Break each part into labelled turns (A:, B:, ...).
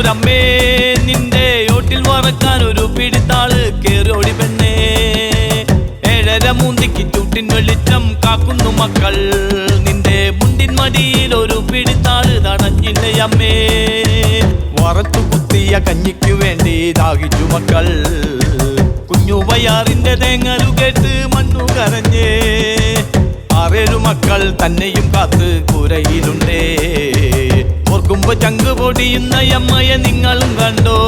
A: വെള്ളത്തിലാലയുന്നൊരമ്മേ നിന്റെ ഓട്ടിൽ മറക്കാൻ ഒരു പിടിത്താൾ കേറോടി പെണ്ണേ. ഏഴര മൂന്നിക്ക് ചൂട്ടിൻ വെളിച്ചം കാക്കുന്നു മക്കൾ. നിന്റെ മുണ്ടിൻ മടിയിൽ ഒരു പിടിത്താൾ തടഞ്ഞില്ലേ അമ്മേ. വറത്തു കുത്തിയ കഞ്ഞിക്കു വേണ്ടി ദാഹിച്ചു മക്കൾ. കുഞ്ഞു വയ്യാറിന്റെ തേങ്ങലു കേട്ട് മണ്ണു കരഞ്ഞേ. ആറേഴു മക്കൾ തന്നെയും കാത്ത് കൂരയിലുണ്ടേ. ഓർക്കുമ്പോ ചങ്ക് പൊടിയുന്ന അമ്മയെ നിങ്ങളും കണ്ടോ?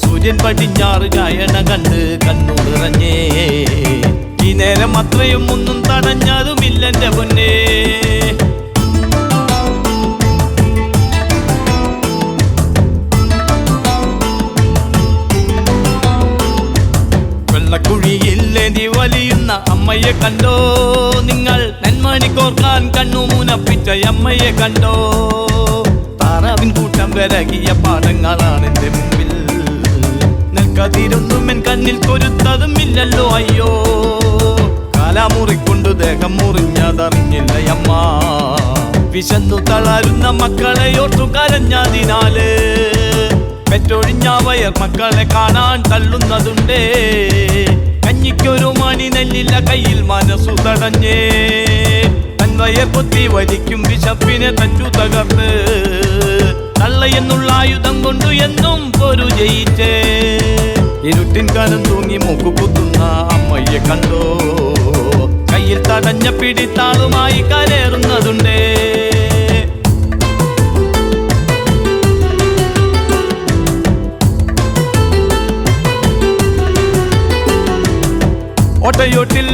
A: സൂര്യൻ പടിഞ്ഞാറ് ചായണ കണ്ട് കണ്ണുറഞ്ഞേ ഈ നേരം അത്രയും ഒന്നും തടഞ്ഞതുമില്ലെന്റെ പൊന്നേ. വെള്ളക്കുഴിയില്ലേന്തി വലിയുന്ന അമ്മയെ കണ്ടോ? നിങ്ങൾ നന്മണിക്കോർക്കാൻ കണ്ണു മുനപ്പിച്ച അമ്മയെ കണ്ടോ? താറാവിൻ കൂട്ടം വരകിയ പാടങ്ങളാണ് എന്റെ മുമ്പിൽ. നെൽക്കതിരൊന്നും എൻ കണ്ണിൽ കൊരുത്തതും ഇല്ലല്ലോ അയ്യോ. കാലാമുറിക്കൊണ്ട് ദേഹം മുറിഞ്ഞതറിഞ്ഞില്ല അമ്മ. വിശന്നു തളരുന്ന മക്കളെ ഓർത്തു കരഞ്ഞതിനാല്. പെറ്റൊഴിഞ്ഞ വയർ മക്കളെ കാണാൻ തള്ളുന്നതുണ്ടേ. കഞ്ഞിക്കൊരു മണി നെല്ലില്ല കയ്യിൽ മനസ്സു തടഞ്ഞേ. തൻ വയർ കുത്തി വലിക്കും വിശപ്പിനെ തഞ്ചു തകർന്ന് എന്നുള്ള ആയുധം കൊണ്ടു എന്നും പൊരു ജയിച്ചേ. ഇരുട്ടിൻ കാലം തൂങ്ങി മൂക്കു കുത്തുന്ന അമ്മയെ കണ്ടോ? കയ്യിൽ തടഞ്ഞ പിടിത്താളുമായി കരേറുന്നതുണ്ടേ. ഒട്ടയോട്ടിൽ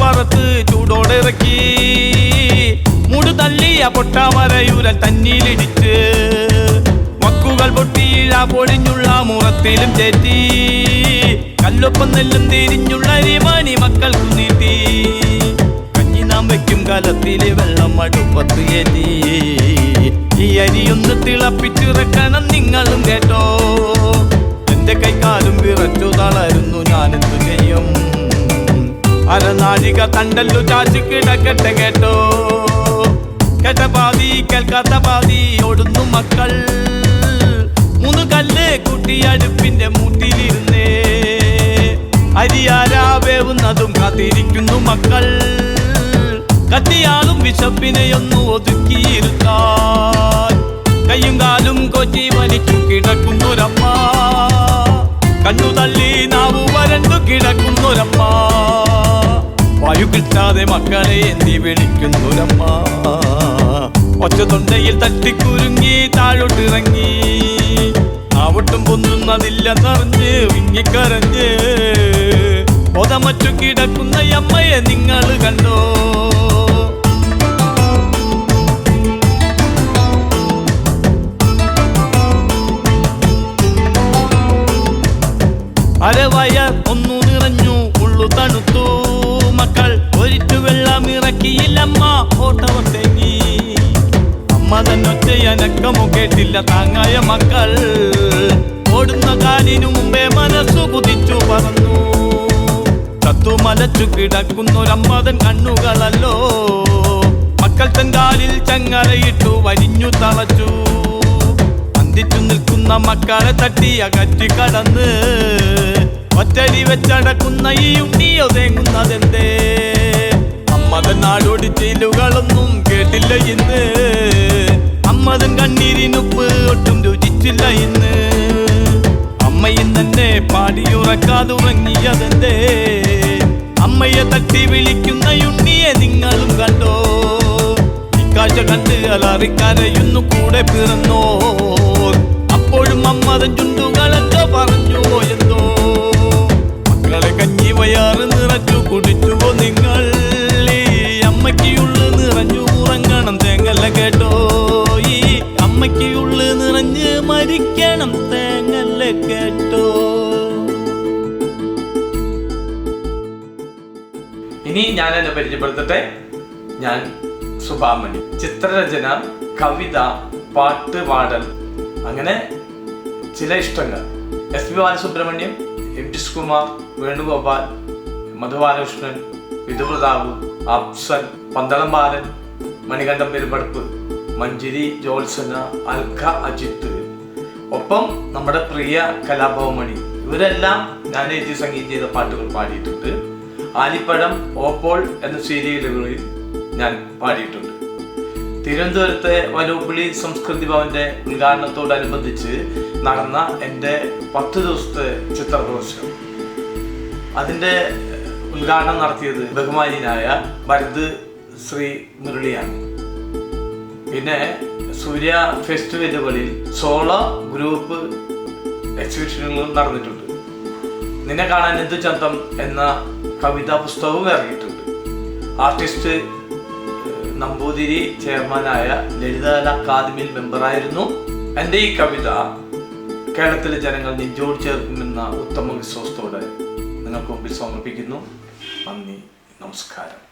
A: വറത്ത് ചൂടോടെ ഇറക്കി. മുടു തള്ളിയ പൊട്ട വരയൂരൽ പൊട്ടിയിഴ പൊടിഞ്ഞുള്ള മുഖത്തിലും ചേറ്റി. കല്ലൊപ്പം നെല്ലും തിരിഞ്ഞുള്ള അരിമാനി മക്കൾക്ക് നീട്ടി. കഞ്ഞി നാം വയ്ക്കും കാലത്തിലെ വെള്ളം അടുപ്പത്ത് ഏറ്റി. ഈ അരിയൊന്ന് തിളപ്പിച്ചിറക്കണം നിങ്ങളും കേട്ടോ. എന്റെ കൈക്കാലും വിറച്ചു തളരുന്നു ഞാനെന്തു ചെയ്യും? അരനാഴിക തണ്ടല്ലു ചാച്ചു കിടക്കട്ടെ കേട്ടോ. കേട്ട പാതി കേൾക്കാത്ത പാതി ഓടുന്നു മക്കൾ. മൂന്ന് കല്ല് കുട്ടി അടുപ്പിന്റെ മൂട്ടിലിരുന്നേ. അരിയാരാ വേവുന്നതും കാത്തിരിക്കുന്നു മക്കൾ. കത്തിയാളും വിശപ്പിനെയൊന്നു ഒതുക്കിയിരുത്താൻ. കയ്യും കാലും കൊച്ചി വലിച്ചു കിടക്കുന്നൊരമ്മ. കണ്ണു തള്ളി നാവു വരണ്ടു കിടക്കുന്നൊരമ്മ. വായു കിട്ടാതെ മക്കളെ എന്തി വിളിക്കുന്നൊരമ്മ. ഒച്ച തൊണ്ടയിൽ തട്ടിക്കുരുങ്ങി താഴോട്ടിറങ്ങി. നാവട്ടും പൊന്നുന്നതില്ലെന്നറിഞ്ഞ് വിങ്ങിക്കരഞ്ഞ്. ഒതമറ്റു കിടക്കുന്ന അമ്മയെ നിങ്ങൾ കണ്ടോ? അരവയർ ഒന്നു അമ്മ തന്നൊറ്റയനക്കമോ കേട്ടില്ല താങ്ങായ മക്കൾ. ഓടുന്ന കാലിനു മുമ്പേ മനസ്സു കുതിച്ചു പറന്നു. തത്തു മലച്ചു കിടക്കുന്നൊരമ്മതൻ കണ്ണുകളല്ലോ. മക്കൾ തൻ കാലിൽ ചങ്ങലയിട്ടു വരിഞ്ഞു തളച്ചു. അന്തിച്ചു നിൽക്കുന്ന മക്കളെ തട്ടി അകറ്റി കടന്ന്. ഒറ്റരി വെച്ചടക്കുന്ന ഈ ഉണ്ണിയോ തേങ്ങുന്നതെന്തേ അമ്മതൻ നാടോടി ചെയ്ലുകളൊന്നും കേട്ടില്ല ഇന്ന്. അമ്മതൻ കണ്ണീരിനുപ്പ് ഒട്ടും രുചിച്ചില്ല ഇന്ന്. അമ്മയും തന്നെ പാടിയുറക്കാതുറങ്ങിയതെന്തേ? അമ്മയെ തട്ടി വിളിക്കുന്ന ഉണ്ണിയെ നിങ്ങളും കണ്ടോ? ഇക്കാഴ്ച കണ്ട് അലറിക്കരയുന്നു കൂടെ പിറന്നോ?
B: ഞാൻ എന്നെ പരിചയപ്പെടുത്തട്ടെ? ഞാൻ സുഭാമണി. ചിത്രരചന കവിത പാട്ട് പാടൽ. അങ്ങനെ ചില ഇഷ്ടങ്ങൾ. S P Balasubrahmanyam M T Kumar Venugopal Madhu Balakrishnan Vidhu Prathap Afsan Pandalam Balan Manikandam Perumbadappu Manjari Jyotsna Alkha Ajith. ഒപ്പം നമ്മുടെ പ്രിയ കലാഭവമണി. ഇവരെല്ലാം ഞാൻ എഴുതി സംഗീതം ചെയ്ത പാട്ടുകൾ പാടിയിട്ടുണ്ട്. ആലിപ്പഴം ഓപ്പോൾ എന്ന സീരിയലുകളിൽ ഞാൻ പാടിയിട്ടുണ്ട്. തിരുവനന്തപുരത്തെ വനൂപ്പിളി സംസ്കൃതി ഭവന്റെ ഉദ്ഘാടനത്തോടനുബന്ധിച്ച് നടന്ന എന്റെ പത്ത് ദിവസത്തെ ചിത്ര പ്രദർശനം അതിന്റെ ഉദ്ഘാടനം നടത്തിയത് ബഹുമാനിയനായ ഭരത് ശ്രീ മുരളിയാണ്. പിന്നെ സൂര്യ ഫെസ്റ്റിവലുകളിൽ സോളോ ഗ്രൂപ്പ് എക്സിബിഷനുകളും നടന്നിട്ടുണ്ട്. നിന്നെ കാണാൻ എന്തു ചന്തം എന്ന കവിതാ പുസ്തകവും ഇറങ്ങിയിട്ടുണ്ട്. ആർട്ടിസ്റ്റ് നമ്പൂതിരി ചെയർമാനായ ലളിതകല അക്കാദമിയിൽ മെമ്പറായിരുന്നു. എന്റെ ഈ കവിത കേരളത്തിലെ ജനങ്ങൾ നെഞ്ചോട് ചേർക്കുമെന്ന ഉത്തമ വിശ്വാസത്തോടെ നിങ്ങൾക്ക് മുമ്പിൽ സമർപ്പിക്കുന്നു. നന്ദി നമസ്കാരം.